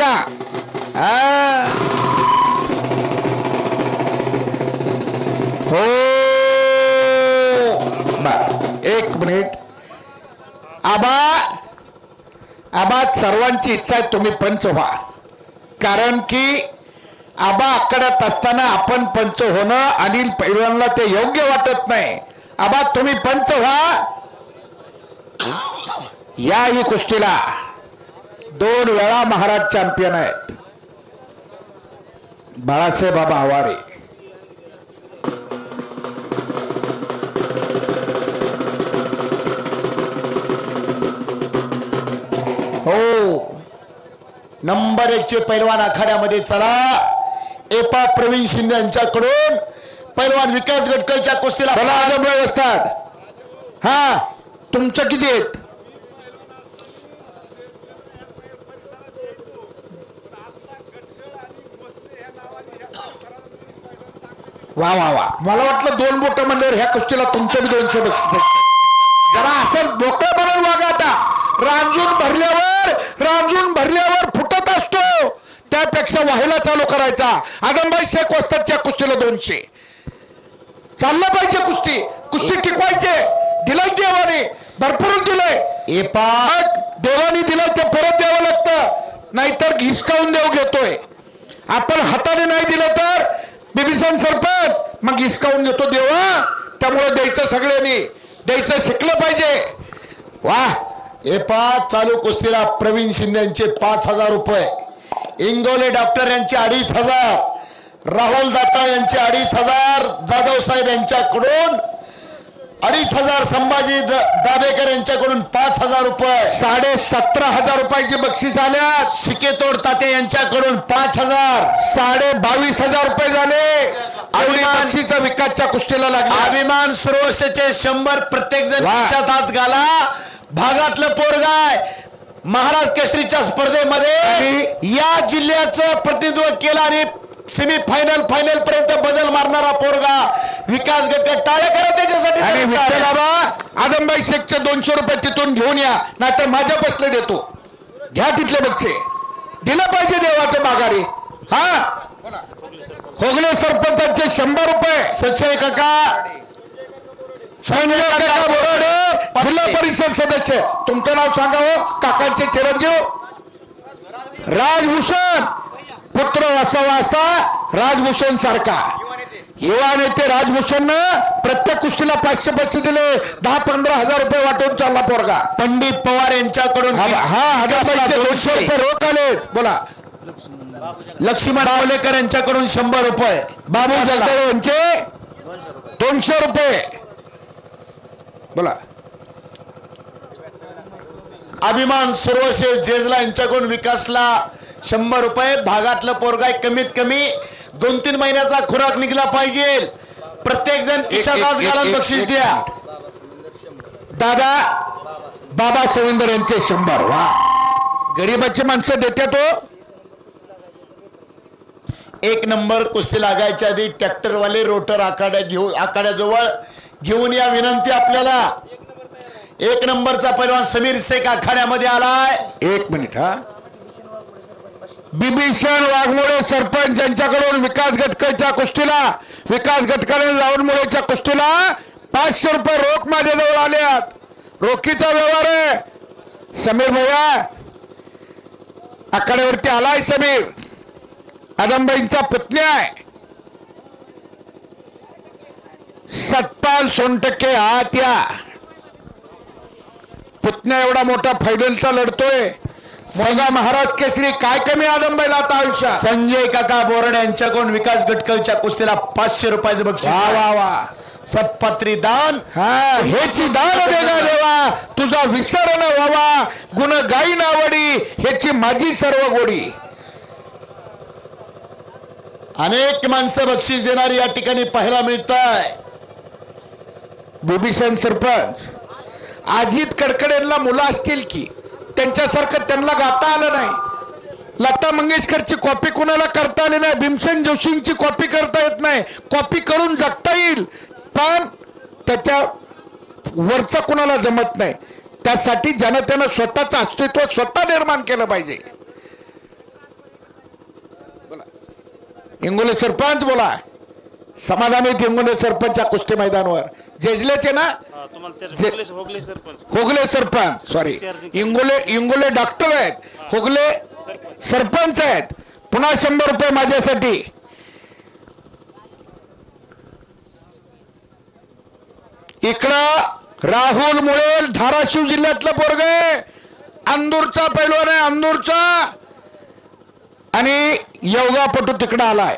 का? हो? एक मिनिट. आबा आबा सर्वांची इच्छा आहे तुम्ही पंच व्हा. कारण की आबा आकडत असताना आपण पंच होणं अनिल पैलवानला ते योग्य वाटत नाही. आबा तुम्ही पंच व्हा. या ही कुस्तीला. दोन वेळा महाराज चॅम्पियन आहेत. बाळासाहेब बाबा आवारे. हो. नंबर एक चे पैलवान आखाड्यामध्ये चला. एपा प्रवीण शिंदे यांच्याकडून पैलवान विकास गटकरच्या कुस्तीला. आजमराव असतात हा. तुमचं किती आहेत? वा वा वा. मला वाटलं दोन बोट म्हणल्यावर ह्या कुस्तीला तुमचं बी दोनशे बक्षीस. जरा असं मोकळं बनवून वागा आता. रांजून भरल्यावर रांजून भरल्यावर फुटत असतो. त्यापेक्षा व्हायला चालू करायचा. आदमबाई शेख वस्तादच्या कुस्तीला दोनशे. चाललं पाहिजे कुस्ती. कुस्ती टिकवायचे. दिलाय देवाने. भरपूर दिलंय. एपा मग देवाने दिलंय ते परत द्यावं लागतं. नाहीतर हिसकावून देव घेतोय. आपण हाताने नाही दिलं तर बिभीषण सरपंच. मग हिसकावून घेतो देवा. त्यामुळे द्यायचं सगळ्यांनी. द्यायचं शिकलं पाहिजे. वा हे पाच चालू कुस्तीला प्रवीण शिंदेचे यांचे पाच हजार रुपये. इंगोले डॉक्टर यांचे अडीच हजार. राहुल दाता यांचे अडीच हजार. जाधव साहेब यांच्याकडून अडीच हजार संभाजी दाभेकर यांच्याकडून पाच हजार रुपये. साडे सतरा हजार रुपयाची बक्षीस आल्या. शिकेतोड ताते यांच्याकडून पाच हजार. साडे बावीस हजार रुपये झाले. विकासच्या कुस्तीला लागला. अभिमान सुरवशेचे शंभर प्रत्येक जण. खिशात हात घाला. भागातलं पोरगाय महाराज केसरीच्या स्पर्धेमध्ये या जिल्ह्याचं प्रतिनिधित्व केलं आणि सेमी फायनल फायनल पर्यंत बदल मारणारा पोरगा विकास गटकर टाळे करा त्याच्यासाठी. आणि टाळ्या. विठ्ठल बाबा आदमबाई शेखचे दोनशे रुपये तिथून घेऊन या नाहीतर माझ्या बसले देतो. घ्या तिथले बक्षे दिलं पाहिजे देवाचं माघारी. हा? होगले सरपंचाचे शंभर रुपये. सचय काका. संजय काका बोराडे जिल्हा परिषद सदस्य. तुमचं नाव सांगावं काकांचे चिरंजीव राजभूषण पुत्र असावा असा राजभूषण सारखा. युवा नेते राजभूषण प्रत्येक कुस्तीला पाचशे पैसे दिले. दहा पंधरा हजार रुपये वाटून चालला पोरगा. पंडित पवार यांच्याकडून हा हजार पैसे दोनशे रुपये रोख आले. बोला. लक्ष्मण रावलेकर यांच्याकडून शंभर रुपये. बाबू जगदळे यांचे दोनशे रुपये. बोला. अभिमान सुरवशे जेजला यांच्याकडून विकासला शंभर रुपये भागातलं पोरगाय कमीत कमी. दोन तीन महिन्याचा खुराक निघला पाहिजे. प्रत्येक जण खिशात हात घालून बक्षीस द्या. दादा बाबा सुविंदर यांचे शंभर. वा. गरीबाची माणसं देतात हो एक नंबर कुस्ती लागायच्या आधी ट्रॅक्टरवाले रोटर आखाड्या घेऊ आखाड्याजवळ घेऊन या विनंती आपल्याला. एक नंबरचा पैलवान समीर शेख आखाड्यामध्ये आलाय. एक मिनिट हा. बिभीषण वाघमोळे सरपंच यांच्याकडून विकास गटकरच्या कुस्तीला विकास गटकरे लावणमुळेच्या कुस्तीला पाचशे रुपये रोख माझ्याजवळ आल्यात रोखीचा व्यवहार आहे. समीर भैया आकड्यावरती आलाय समीर. आदमबाईंचा पुतण्या आहे. सतपाल सोनटक्के आत या. पुतण्या एवढा मोठा फायनलचा लढतोय. मगा महाराज केसरी काय कमी आदमबाईला आता आयुष्यात? संजय काका बोराडे यांच्याकडून विकास गटकलच्या कुस्तीला पाचशे रुपयाचं बक्षीस वा वा वा. सत्पत्री दान. हा. हेची दान देना देवा. तुझा विसर न व्हावा. गुण गाई नावडी हेची माझी सर्व गोडी. अनेक माणसं बक्षीस देणारी या ठिकाणी पाहायला मिळत आहे बिभीषण सरपंच. अजित कडकडेंना मुलं असतील की? त्यांच्यासारखं त्यांना गाता आलं नाही. लता मंगेशकरची कॉपी कुणाला करता आली नाही? भीमसेन जोशींची कॉपी करता येत नाही. कॉपी करून जगता येईल. पण त्याच्या वरचं कुणाला जमत नाही. त्यासाठी जनतेनं स्वतःचं अस्तित्व स्वतः निर्माण केलं पाहिजे. इंगोले सरपंच बोला. समाधानी इंगोले सरपंच या कुस्ती मैदानावर. जेजलेचे ना? सरपंच होगले सरपंच सॉरी इंगोले इंगोले डॉक्टर आहेत. होगले सरपंच आहेत. पुन्हा शंभर रुपये माझ्यासाठी. इकडं राहुल मुळेल धाराशिव जिल्ह्यातलं पोरग अंदूरचा पैलवान आहे अंदूरचा. आणि योगापटू तिकडं आलाय.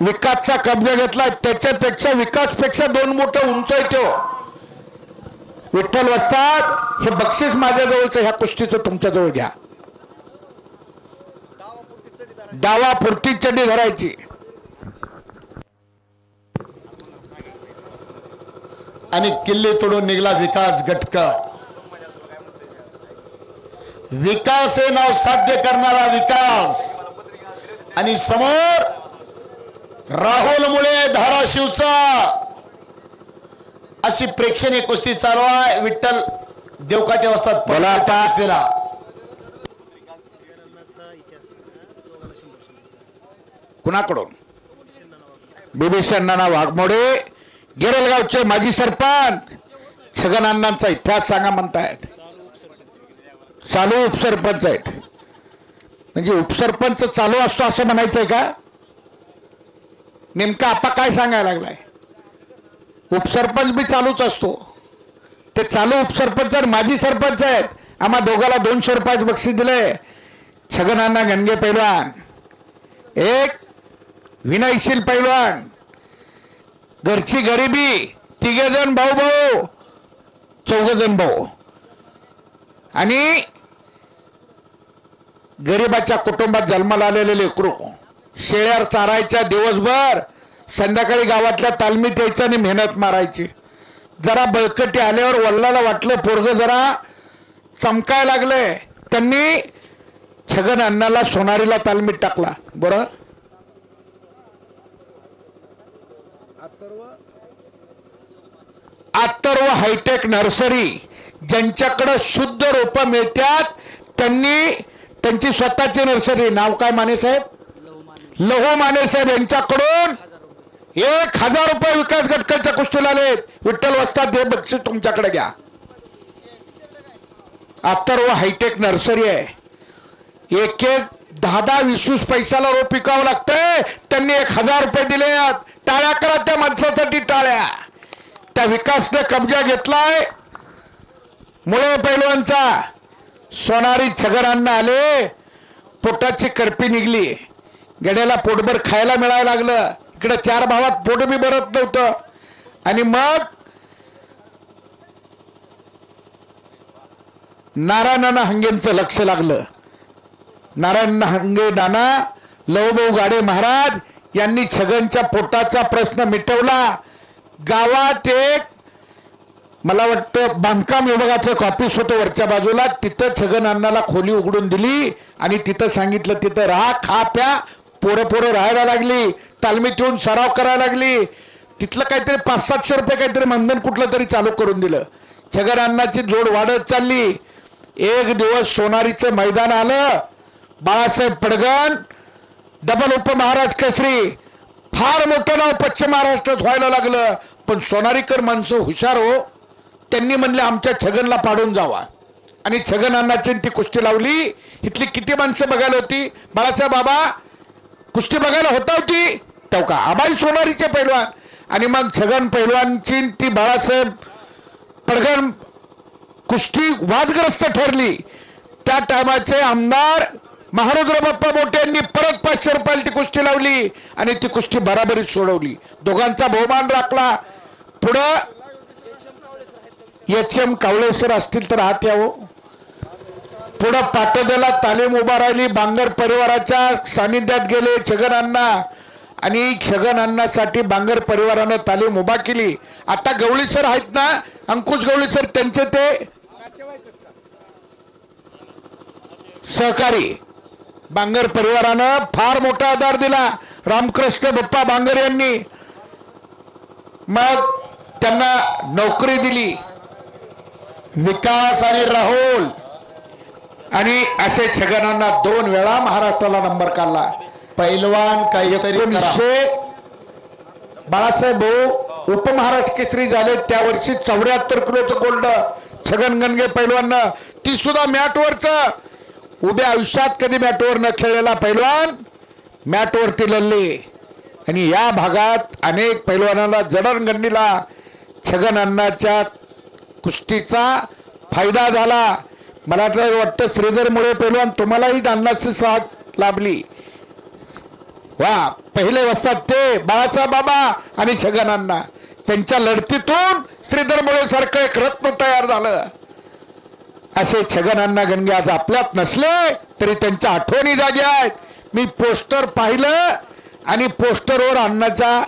विकासचा कब्जा घेतला त्याच्यापेक्षा विकासपेक्षा दोन मोठं उंच आहे तो. विठ्ठल वस्ताद हे बक्षीस माझ्याजवळचं ह्या कुस्तीचं तुमच्या जवळ घ्या. डावा पुरती चडी धरायची. आणि किल्ले तोडून निघला विकास गटकर. विकास हे नाव साध्य करणारा विकास. आणि समोर राहुल मुळे धाराशिवचा. अशी प्रेक्षणीय कुस्ती चालू आहे. विठ्ठल देवकाते असतात बोला आता. कुस्तीला. कुणाकडून? बीबी अण्णा वाघमोडे. गिरलगावचे माजी सरपंच. छगन अण्णांचा इतिहास सांगा म्हणतायत. चालू उपसरपंच आहेत. म्हणजे उपसरपंच चालू असतो असं म्हणायचंय का? नेमका आपा काय सांगायला लागलाय? उपसरपंच बी चालूच असतो. ते चालू उपसरपंच आणि माजी सरपंच आहेत. आम्हा दोघाला दोनशे रुपयाचे बक्षीस दिले छगनांना गणगे पैलवान. एक विनयशील पैलवान. घरची गरिबी तिघे जण भाऊ भाऊ चौघ जण भाऊ. आणि गरिबाच्या कुटुंबात जन्माला आलेले लेकरू. शेळ्यावर चारायच्या दिवसभर संध्याकाळी गावातल्या तालमीत यायचं आणि मेहनत मारायची. जरा बळकटी आल्यावर वल्लाला वाटलं पोरग जरा चमकाय लागले त्यांनी छगन अण्णाला सोनारीला तालमीत टाकला. बरं? आत्तर व हायटेक नर्सरी ज्यांच्याकडं शुद्ध रोपं मिळतात त्यांनी त्यांची स्वतःची नर्सरी. नाव काय माने साहेब? लहू माने साहेब यांच्याकडून एक हजार रुपये विकास गटकरच्या कुस्तीला आले विठ्ठल वस्ताद हे बक्षीस तुमच्याकडे घ्या. आत्तर व हायटेक नर्सरी आहे. एक एक दहा दहा वीस वीस पैशाला रोप पिकावं लागतंय. त्यांनी एक हजार रुपये दिले टाळ्या करा त्या माणसासाठी टाळ्या. त्या विकासने कब्जा घेतलाय. मुळे पैलवांचा सोनारी छगरांना आले. पोटाची करपी निघली. गड्याला पोटभर खायला मिळायला लागलं. इकडं चार भावात पोट बी भरत नव्हतं. आणि मग नारायण हंगेंचं लक्ष लागलं. नारायण हंगे नाना लवभाऊ गाडे महाराज यांनी छगनच्या पोटाचा प्रश्न मिटवला. गावात एक मला वाटतं बांधकाम विभागाचं ऑफिस होतं वरच्या बाजूला. तिथं छगन अण्णाला खोली उघडून दिली आणि तिथं सांगितलं तिथं राहा खा प्या पोरं पोरं राहायला लागली तालमीत येऊन सराव करायला लागली. तिथलं काहीतरी पाच सातशे रुपये काहीतरी मानधन कुठलं तरी चालू करून दिलं. छगन अण्णाची जोड वाढत चालली. एक दिवस सोनारीचं मैदान आलं. बाळासाहेब पडगण डबल उपमहाराज केसरी. फार मोठं नाव पश्चिम महाराष्ट्रात व्हायला लागलं. पण सोनारीकर माणसं हुशार हो. त्यांनी म्हणले आमच्या छगनला पाडून जावा. आणि छगन अण्णाची ती कुस्ती लावली. इथली किती माणसं बघायला होती? बाळासाहेब बाबा कुस्ती बघायला होता होती. तेव्हा का? आबाई सोनारीचे पैलवान. आणि मग छगन पैलवानची ती बाळासाहेब पडगण कुस्ती वादग्रस्त ठरली. त्या टायमाचे आमदार महारुद्र बाप्पा मोठे यांनी परत पाचशे रुपयाला ती कुस्ती लावली आणि ती कुस्ती बराबरीत सोडवली. दोघांचा बहुमान राखला. पुढं एच एम कावळेसर असतील तर हात यावं. पुढं पाटोद्याला तालीम उभा राहिली बांगर परिवाराच्या सानिध्यात गेले छगन अण्णा. आणि छगन अण्णासाठी बांगर परिवारानं तालीम उभा केली. आता गवळी सर आहेत ना अंकुश गवळी सर त्यांचे ते सहकारी. बांगर परिवारानं फार मोठा आधार दिला. रामकृष्ण बप्पा बांगर यांनी. मग त्यांना नोकरी दिली. विकास आणि राहुल. आणि असे छगनांना दोन वेळा महाराष्ट्राला नंबर काढला. पैलवान काहीतरी बाळासाहेब भाऊ उपमहाराष्ट्र केसरी झाले त्या वर्षी चौऱ्याहत्तर किलोचं गोल्ड छगन गणगे पैलवान ती सुद्धा मॅटवरच. उभ्या आयुष्यात कधी मॅटवर न खेळलेला पैलवान मॅटवरती लढले. आणि या भागात अनेक पैलवानाला जडणघडणीला छगन अण्णाच्या कुस्तीचा फायदा झाला. मला तर वाटतं श्रीधरमुळे पैलवान तुम्हालाही अण्णाची साथ लाभली. वा पहिले वस्तात ते बाळाचा बाबा आणि छगन अण्णा त्यांच्या लढतीतून श्रीधर मुळे सारखं एक रत्न तयार झालं. असे छगन अण्णा गणगे आज आपल्यात नसले तरी त्यांच्या आठवणी जागे आहेत. मी पोस्टर पाहिलं आणि पोस्टरवर अण्णाच्या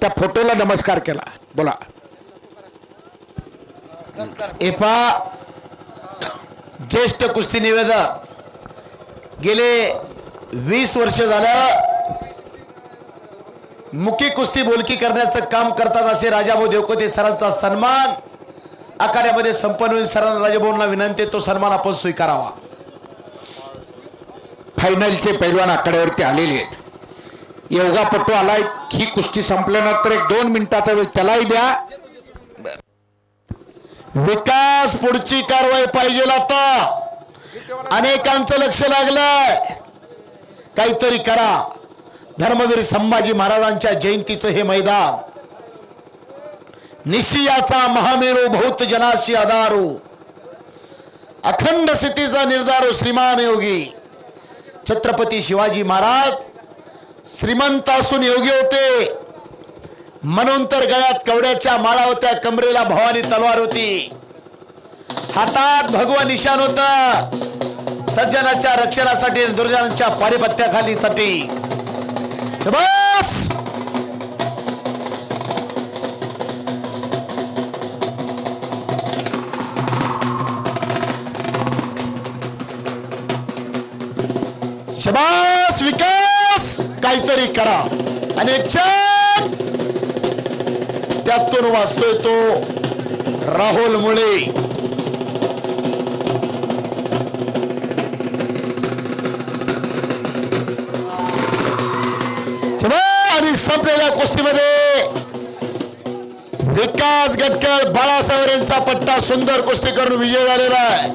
त्या फोटोला नमस्कार केला. बोला. एपा ज्येष्ठ कुस्ती निवेदक. गेले वीस वर्ष झालं मुकी कुस्ती बोलकी करण्याचं काम करतात असे राजाभाऊ देवकोते सरांचा सन्मान. आखाड्यामध्ये संपन्न होईल सरांना राजाभाऊंना विनंती तो सन्मान आपण स्वीकारावा. फायनलचे पैलवान आकड्यावरती आलेले आहेत. योगापटू आलाय ही कुस्ती संपल्यानंतर एक दोन मिनिटाचा वेळ त्यालाही द्या. विकास पुढची कारवाई पाहिजे आता. अनेकांचं लक्ष लागलंय. काहीतरी करा. धर्मवीर संभाजी महाराजांच्या जयंतीचं हे मैदान. निशियाचा महामेरू भौत जनाशी आधारू. अखंड स्थितीचा निर्धारो श्रीमान योगी. छत्रपती शिवाजी महाराज श्रीमंत असून योगी होते. म्हणून तर गळ्यात कवड्याच्या माळा होत्या कमरेला भवानी तलवार होती. हातात भगवा निशान होत. सज्जनाच्या रक्षणासाठी आणि दुर्जनांच्या पारिपत्याखाली साठी शबास! विकास! काहीतरी करा. आणि चार त्यातून वाचतोय तो राहुल मुळे. आणि संपलेल्या कुस्तीमध्ये विकास गटकर बाळासाहेब यांचा पट्टा सुंदर कुस्ती करून विजय झालेला आहे.